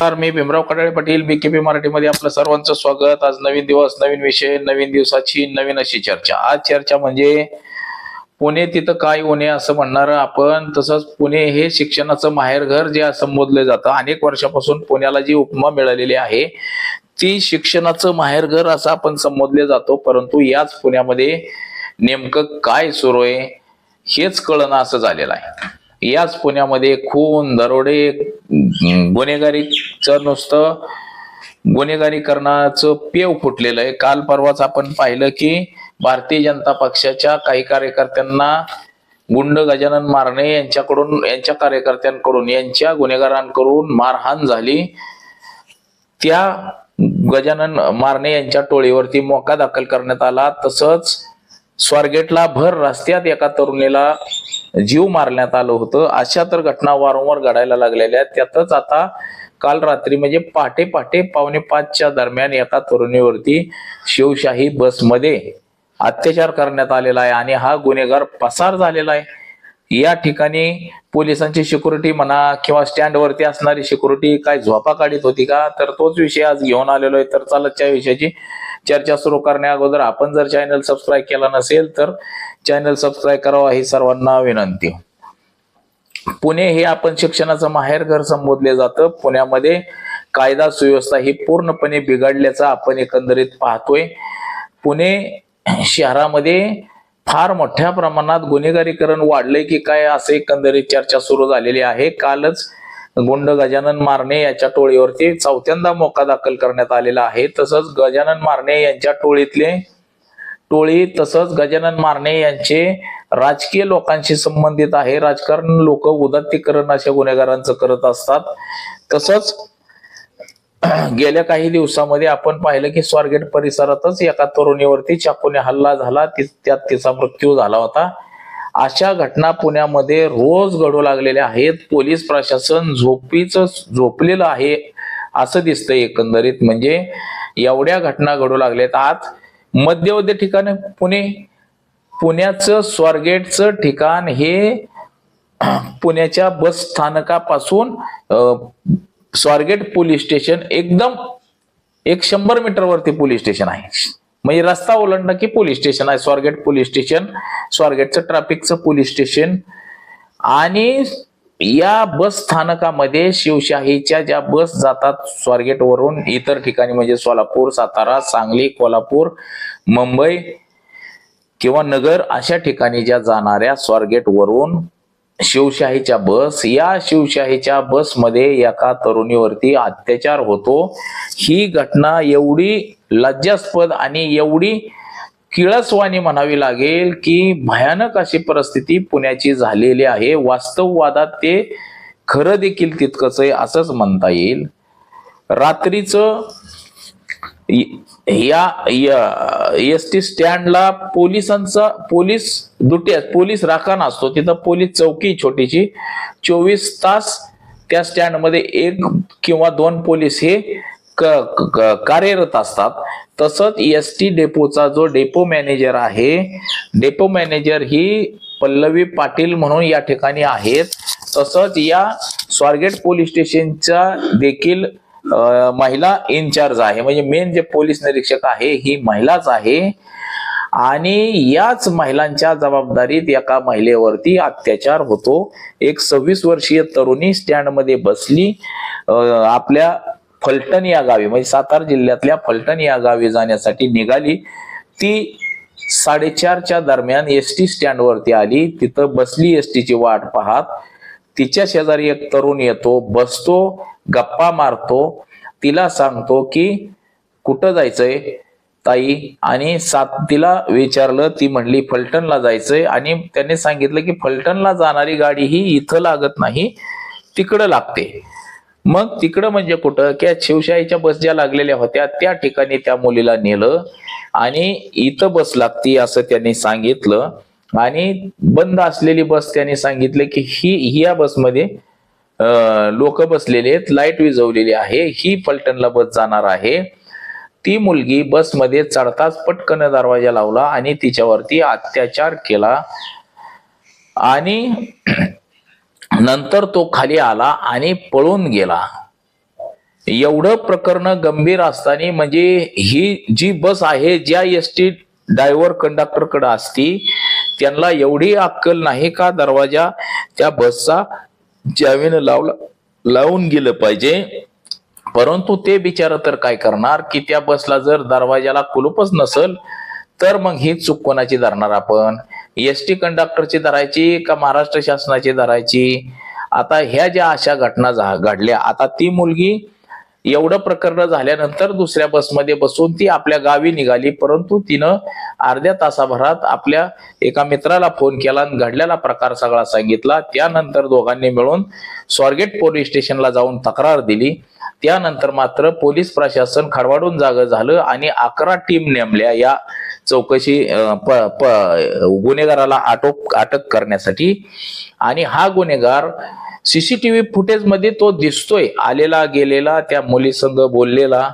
तर मी भीमराव कडाळे पाटील बीकेपी मराठीमध्ये आपलं सर्वांचं स्वागत. आज नवीन दिवस नवीन विषय नवीन दिवसाची नवीन अशी चर्चा. आज चर्चा म्हणजे पुणे तिथं काय होणे असं म्हणणार आपण. तसंच पुणे हे शिक्षणाचं माहेरघर जे संबोधलं जातं अनेक वर्षापासून पुण्याला जी उपमा मिळालेली आहे ती शिक्षणाचं माहेरघर असं आपण संबोधले जातो. परंतु याच पुण्यामध्ये नेमकं काय सुरू आहे हेच कळणं असं झालेलं आहे. याच पुण्यामध्ये खून दरोडे गुन्हेगारीचं नुसतं गुन्हेगारीकरणाचं पेव फुटलेलं आहे. काल परवाच आपण पाहिलं की भारतीय जनता पक्षाच्या काही कार्यकर्त्यांना गुंड गजानन मारणे यांच्याकडून यांच्या कार्यकर्त्यांकडून यांच्या गुन्हेगारांकडून मारहाण झाली. त्या गजानन मारणे यांच्या टोळीवरती मोका दाखल करण्यात आला. तसंच स्वारगेटला भर रस्त्यात एका तरुणीला जीव मारण्यात आलं होतं. अशा तर घटना वारंवार घडायला लागलेल्या आहेत. त्यातच आता काल रात्री म्हणजे पहाटे पहाटे पावणे पाचच्या दरम्यान एका तरुणीवरती शिवशाही बसमध्ये अत्याचार करण्यात आलेला आहे आणि हा गुन्हेगार पसार झालेला आहे. या ठिकाणी पोलिसांची सिक्युरिटी म्हणा किंवा स्टँडवरती असणारी सिक्युरिटी काय झोपा काढीत होती का? तर तोच विषय आज घेऊन आलेलो आहे. तर चालत त्या विषयाची चर्चा सुरू करण्या अगोदर आपण जर चॅनल सबस्क्राईब केला नसेल तर चॅनल सबस्क्राईब करावा ही सर्वांना विनंती. पुणे हे आपण शिक्षणाचं माहेरघर संबोधले जातं. पुण्यामध्ये कायदा सुव्यवस्था ही पूर्णपणे बिघडल्याचा आपण एकंदरीत पाहतोय. पुणे शहरामध्ये फार मोठ्या प्रमाणात गुन्हेगारीकरण वाढलंय की काय असे एकंदरीत चर्चा सुरू झालेली आहे. कालच गुंड गजानन मारणे याच्या टोळीवरती चौथ्यांदा मोका दाखल करण्यात आलेला आहे. तसंच गजानन मारणे यांच्या टोळीतले टोळी तसंच गजानन मारणे यांचे राजकीय लोकांशी संबंधित आहे. राजकारण लोक उदात्तीकरण अशा गुन्हेगारांचं करत असतात. तसंच गेल्या काही दिवसामध्ये आपण पाहिलं की स्वारगेट परिसरातच एका तरुणीवरती चाकूने हल्ला झाला. त्यात तिचा मृत्यू झाला होता. अशा घटना पुण्यामध्ये रोज घडू लागलेल्या आहेत. पोलीस प्रशासन झोपीच झोपलेलं आहे असं दिसतंय एकंदरीत. म्हणजे एवढ्या घटना घडू लागल्यात. आज मध्यवर्ती ठिकाण पुणे पुण्याचं स्वारगेटचं ठिकाण हे पुण्याच्या बस स्थानकापासून स्वारगेट पोलीस स्टेशन एकदम एक शंभर मीटरवरती पोलीस स्टेशन आहे. म्हणजे रस्ता ओलांडला की पोलीस स्टेशन आहे. स्वारगेट पोलीस स्टेशन स्वारगेटचं ट्रॅफिकचं पोलीस स्टेशन आणि या बस स्थानकामध्ये शिवशाहीच्या ज्या बस जातात स्वारगेटवरून इतर ठिकाणी म्हणजे सोलापूर सातारा सांगली कोल्हापूर मुंबई किंवा नगर अशा ठिकाणी ज्या जाणाऱ्या स्वारगेटवरून शिवशाहीच्या बस या शिवशाहीच्या बसमध्ये एका तरुणीवरती अत्याचार होतो. ही घटना एवढी लज्जास्पद आणि एवढी किळसवाणी म्हणावी लागेल की भयानक अशी परिस्थिती पुण्याची झालेली आहे. वास्तववादात ते खरं देखील तितकंच आहे असंच म्हणता येईल. रात्रीचं या एस टी स्टँडला पोलिसांचा पोलीस दुटी पोलीस राखण असतो. तिथं पोलीस चौकी छोटीशी. चोवीस तास त्या स्टँडमध्ये एक किंवा दोन पोलीस हे क- कार्यरत असतात. तसंच एस टी डेपोचा जो डेपो मॅनेजर आहे डेपो मॅनेजर ही पल्लवी पाटील म्हणून या ठिकाणी आहेत. तसंच या स्वारगेट पोलीस स्टेशनचा देखील महिला इन्चार्ज आहे. म्हणजे मेन जे पोलीस निरीक्षक आहे ही महिलाच आहे. आणि याच महिलांच्या जबाबदारीत एका महिलेवरती अत्याचार होतो. एक सव्वीस वर्षीय तरुणी स्टँडमध्ये बसली. आपल्या फलटण या गावी म्हणजे सातारा जिल्ह्यातल्या फलटण या गावी जाण्यासाठी निघाली. ती साडेचारच्या दरम्यान एस टी स्टँडवरती आली. तिथं बसली एस टीची वाट पाहत. तिच्या शेजारी एक तरुण येतो. बसतो गप्पा मारतो. तिला सांगतो की कुठं जायचंय? ताई. आणि सात तिला विचारलं ती म्हणली फलटणला जायचंय. आणि त्यांनी सांगितलं की फलटणला जाणारी गाडी ही इथं लागत नाही तिकडं लागते. मग तिकडं म्हणजे कुठं? की शिवशाहीच्या बस ज्या लागलेल्या होत्या त्या ठिकाणी त्या मुलीला नेलं. आणि इथं बस लागती असं त्यांनी सांगितलं. आणि बंद असलेली बस त्यांनी सांगितलं की ही ह्या या बसमध्ये लोक बसलेले आहेत लाइट विझवलेली आहे ही फलटणला बस जाणार आहे. ती मुलगी बसमध्ये चढताच पटकन दरवाजा लावला आणि तिच्यावरती अत्याचार केला. आणि नंतर तो खाली आला आणि पळून गेला. एवढं प्रकरण गंभीर असताना म्हणजे ही जी बस आहे ज्या एस टी ड्रायव्हर कंडक्टरकडे असती त्यांना एवढी अक्कल नाही का दरवाजा त्या बसचा ज्यावेळेनं लावला लावून गेलं पाहिजे. परंतु ते बिचार तर काय करणार? की त्या बसला जर दरवाजाला कुलूपच नसल तर मग ही चूक कोणाची धरणार आपण? एस टी कंडक्टरची धरायची का महाराष्ट्र शासनाची धरायची? आता ह्या ज्या अशा घटना झा- घडल्या आता ती मुलगी एवढं प्रकरण झाल्यानंतर दुसऱ्या बसमध्ये बसून ती आपल्या गावी निघाली परंतु तिनं अर्ध्या तासाभरात आपल्या एका मित्राला फोन केला आणि घडलेला प्रकार सगळा सांगितला. त्यानंतर दोघांनी मिळून स्वारगेट पोलीस स्टेशनला जाऊन तक्रार दिली. त्यानंतर मात्र पोलीस प्रशासन खडवाडून जागं झालं आणि अकरा टीम नेमल्या या चौकशी प गुन्हेगाराला अटक अटक करण्यासाठी. आणि हा गुन्हेगार सीसीटीव्ही फुटेजमध्ये तो दिसतोय आलेला गेलेला त्या मुलीसंग बोललेला.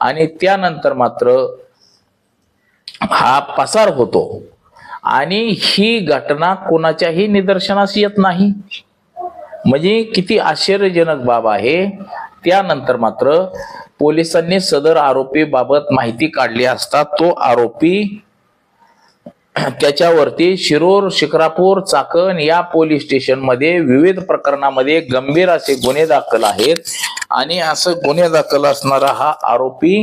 आणि त्यानंतर मात्र हा पसार होतो. आणि ही घटना कोणाच्याही निदर्शनास येत नाही. म्हणजे किती आश्चर्यजनक बाब आहे. त्यानंतर मात्र पोलिसांनी सदर आरोपी बाबत माहिती काढली असता तो आरोपी त्याच्यावरती शिरूर शिक्रापूर चाकण या पोलीस स्टेशनमध्ये विविध प्रकरणामध्ये गंभीर असे गुन्हे दाखल आहेत. आणि असं गुन्हे दाखल असणारा हा आरोपी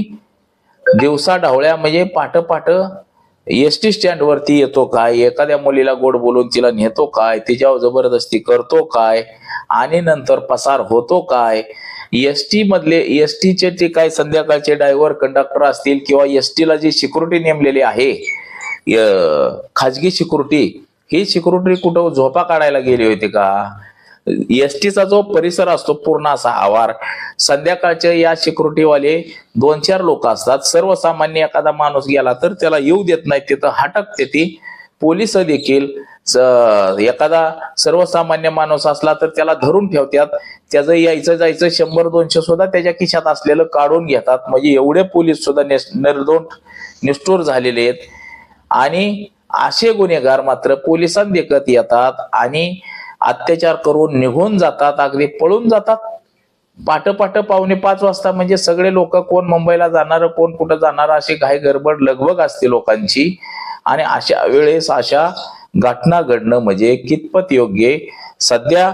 दिवसा ढवळ्या म्हणजे पाठपाठ एस टी स्टँडवरती येतो काय? एखाद्या मुलीला गोड बोलून तिला नेतो काय? तिच्यावर जबरदस्ती करतो काय? आणि नंतर पसार होतो काय? एस टी मधले एस टीचे जे काय संध्याकाळचे ड्रायव्हर कंडक्टर असतील किंवा एस टीला जी सिक्युरिटी नेमलेली आहे खाजगी सिक्युरिटी ही सिक्युरिटी कुठं झोपा काढायला गेली होती का? एस टीचा जो परिसर असतो पूर्ण असा आवार संध्याकाळचे या सिक्युरिटीवाले दोन चार लोक असतात. सर्वसामान्य एखादा माणूस गेला तर त्याला येऊ देत नाही तिथं हटकते ती. पोलीस देखील एखादा सर्वसामान्य माणूस असला तर त्याला धरून ठेवतात. त्याचं यायचं जायचं शंभर दोनशे सुद्धा त्याच्या खिशात असलेलं काढून घेतात. म्हणजे एवढे पोलीस सुद्धा निस- निर्दोष निष्ठूर झालेले आहेत. आणि असे गुन्हेगार मात्र पोलिसांदेखत येतात आणि अत्याचार करून निघून जातात अगदी पळून जातात. पाट पाट पावणे पाच वाजता म्हणजे सगळे लोक कोण मुंबईला जाणार कोण कुठं जाणार अशी काही गडबड लगबग असते लोकांची. आणि अशा वेळेस अशा घटना घडणं म्हणजे कितपत योग्य सध्या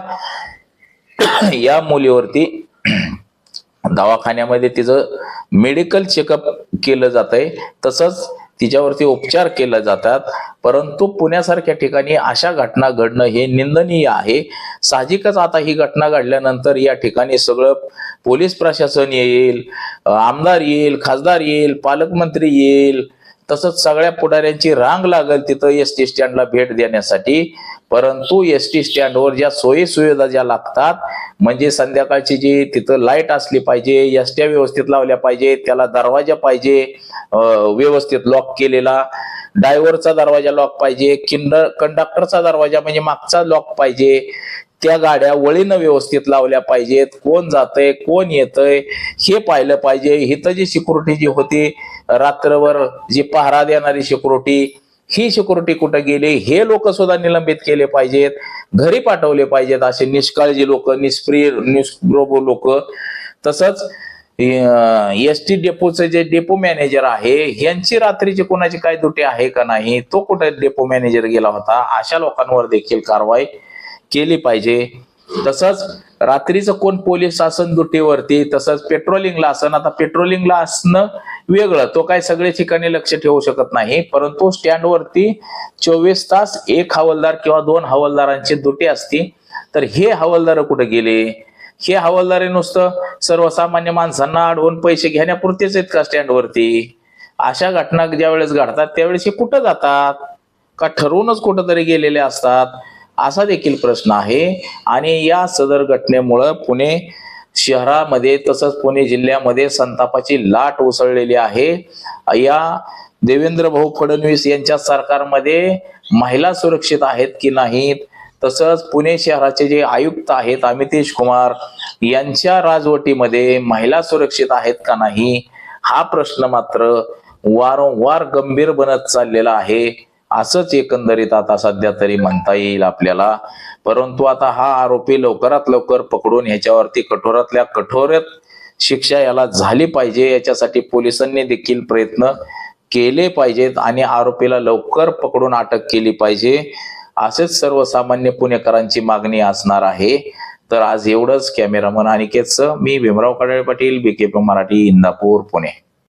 या मुलीवरती दवाखान्यामध्ये तिचं मेडिकल चेकअप केलं जात आहे तसंच तिच्यावरती उपचार केले जातात. परंतु पुण्यासारख्या ठिकाणी अशा घटना घडणं हे निंदनीय आहे. साहजिकच आता ही घटना घडल्यानंतर या ठिकाणी सगळं पोलीस प्रशासन येईल आमदार येईल खासदार येईल पालकमंत्री येईल तसंच सगळ्या पुढाऱ्यांची रांग लागेल तिथं एस टी स्टँडला भेट देण्यासाठी. परंतु एस टी स्टँडवर ज्या सोयी सुविधा ज्या लागतात म्हणजे संध्याकाळची जी तिथं लाइट असली पाहिजे एसट्या व्यवस्थित लावल्या पाहिजे त्याला दरवाजा पाहिजे व्यवस्थित लॉक केलेला. ड्रायव्हरचा दरवाजा लॉक पाहिजे किंड कंडक्टरचा दरवाजा म्हणजे मागचा लॉक पाहिजे. त्या गाड्या वळीनं व्यवस्थित लावल्या पाहिजेत. कोण जातंय कोण येतंय हे पाहिलं पाहिजे. इथं जी सिक्युरिटी जी होती रात्रभर जी पहारा देणारी सिक्युरिटी ही सिक्युरिटी कुठं गेली हे लोक सुद्धा निलंबित केले पाहिजेत घरी पाठवले पाहिजेत असे निष्काळजी लोक निष्प्रिय निष्प्रोभ लोक. तसंच एस टी डेपोचे जे डेपो मॅनेजर आहे यांची रात्रीची कोणाची काय दुटी आहे का नाही तो कुठे डेपो मॅनेजर गेला होता अशा लोकांवर देखील कारवाई केली पाहिजे. तसंच रात्रीचं कोण पोलीस असन दुटीवरती तसंच पेट्रोलिंगला असन आता पेट्रोलिंगला असणं वेगळं. तो काय सगळे ठिकाणी लक्ष ठेवू शकत नाही. परंतु स्टँडवरती चोवीस तास एक हवालदार किंवा दोन हवालदारांची दुटी असती. तर हे हवालदार कुठे गेले? हे हवालदार नुसतं सर्वसामान्य माणसांना अडवून पैसे घेण्यापुरतेच आहेत का स्टँडवरती अशा घटना ज्या वेळेस घडतात त्यावेळेस हे कुठं जातात? का ठरवूनच कुठंतरी गेलेले असतात? असा देखील प्रश्न आहे. आणि या सदर घटनेमुळं पुणे शहरामध्ये तसंच पुणे जिल्ह्यामध्ये संतापाची लाट उसळलेली आहे. या देवेंद्र भाऊ फडणवीस यांच्या सरकारमध्ये महिला सुरक्षित आहेत की नाहीत? तसंच पुणे शहराचे जे आयुक्त आहेत अमितेश कुमार यांच्या राजवटीमध्ये महिला सुरक्षित आहेत का नाही? हा प्रश्न मात्र वारंवार गंभीर बनत चाललेला आहे. असंच एकंदरीत आता सध्या तरी म्हणता येईल आपल्याला. परंतु आता हा आरोपी लवकरात लवकर पकडून ह्याच्यावरती कठोरातल्या कठोरात शिक्षा याला झाली पाहिजे. याच्यासाठी पोलिसांनी देखील प्रयत्न केले पाहिजेत आणि आरोपीला लवकर पकडून अटक केली पाहिजे. असेच सर्वसामान्य पुणेकरांची मागणी असणार आहे. तर आज एवढंच. कॅमेरामन अनिकेतचं. मी भीमराव कडाळे पाटील बीके मराठी इंदापूर पुणे.